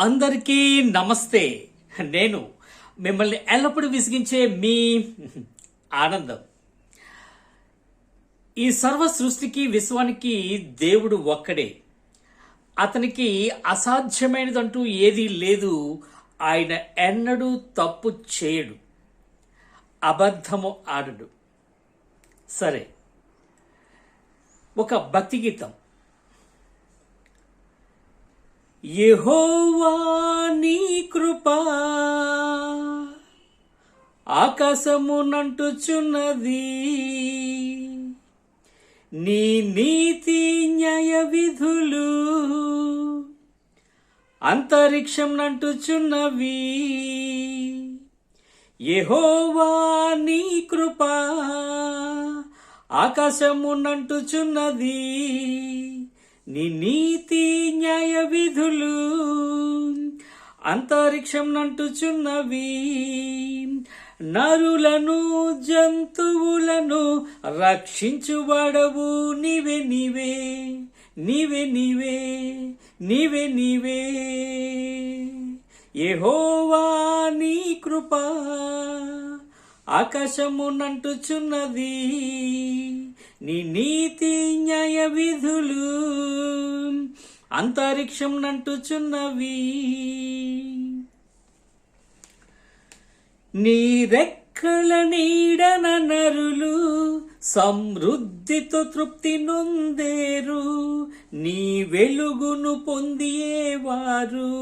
అందరికీ నమస్తే. నేను మిమ్మల్ని ఎల్లప్పుడూ విసిగించే మీ ఆనందం. ఈ సర్వ సృష్టికి విశ్వానికి దేవుడు ఒక్కడే. అతనికి అసాధ్యమైనదంటూ ఏదీ లేదు. ఆయన ఎన్నడూ తప్పు చేయడు. అబద్ధము ఆడడు. సరే. ఒక భక్తి గీతం. యహోవా నీ కృపా. ఆకాశమునంటుచున్నది. నీ నీతి న్యాయ విధులు అంతరిక్షం నంటుచున్నవి యహోవా నీ కృపా. ఆకాశమునంటుచున్నది. నీ నీతి న్యాయ విధులు అంతరిక్షం నంటుచున్నవి. నరులను జంతువులను రక్షించువాడవు నీవే నీవే నీవే నీవే నీవే నీవే. యెహోవా నీ కృపా. ఆకాశమునంటుచున్నది. నీ నీతి న్యాయ విధులు అంతరిక్షం నంటుచున్నవి నీ రెక్కల నీడన నరులు సమృద్ధితో తృప్తి నొందేరు. నీ వెలుగును పొందియేవారు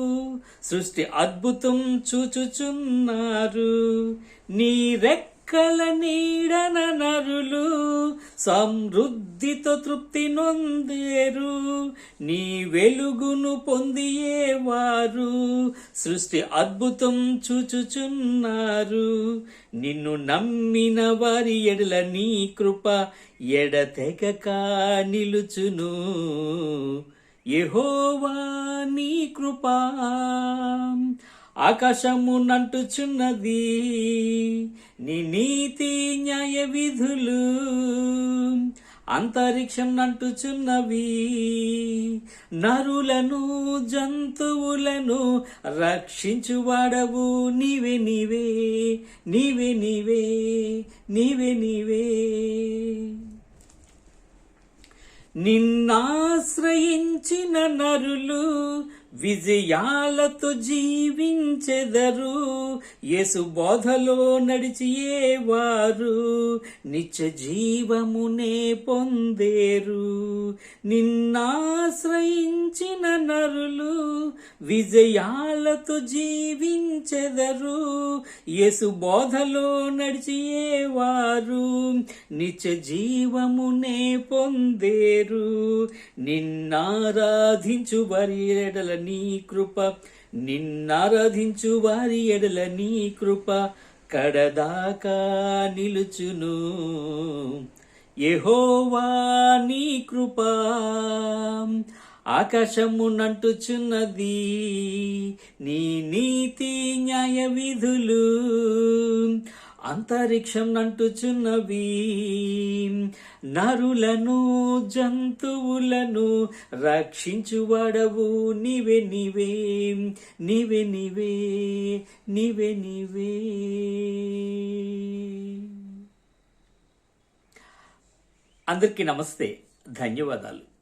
సృష్టి అద్భుతం చూచుచున్నారు. నీ రెక్కల నీడన నరులు సమృద్ధితో తృప్తి నొందేరు. నీ వెలుగును పొందియేవారు. సృష్టి అద్భుతం చూచుచున్నారు. నిన్ను నమ్మిన వారి ఎడల నీ కృప ఎడతెగక నిలుచును. ఎహోవా నీ కృపా. ఆకాశమునంటుచున్నది నీ నీతి న్యాయ విధులు అంతరిక్షం నంటుచున్నవి. నరులను జంతువులను రక్షించువాడవు నీవే నీవే నీవే నీవే నీవే నీవే. నిన్నాశ్రయించిన నరులు విజయాలతో జీవించెదరు. యేసు బోధలో నడిచియేవారు నిత్య జీవమునే పొందేరు. నిన్నాశ్రయించిన నరులు విజయాలతో జీవించెదరు. యేసు బోధలో నడిచియేవారు నిత్య జీవమునే పొందేరు. నిన్నారాధించు వరి ఎడల నీ కృప. నిన్నారాధించు వారి ఎడల నీ కృప. కడదాకా నిలుచును. ఎహోవా నీ కృప. ఆకాశమునంటుచున్నది నీ నీతి న్యాయ విధులు అంతరిక్షం నంటుచున్నవి నరులను జంతువులను రక్షించువాడవు. నీవే నీవే నీవే నీవే నీవే నీవే. అందరికీ నమస్తే. ధన్యవాదాలు.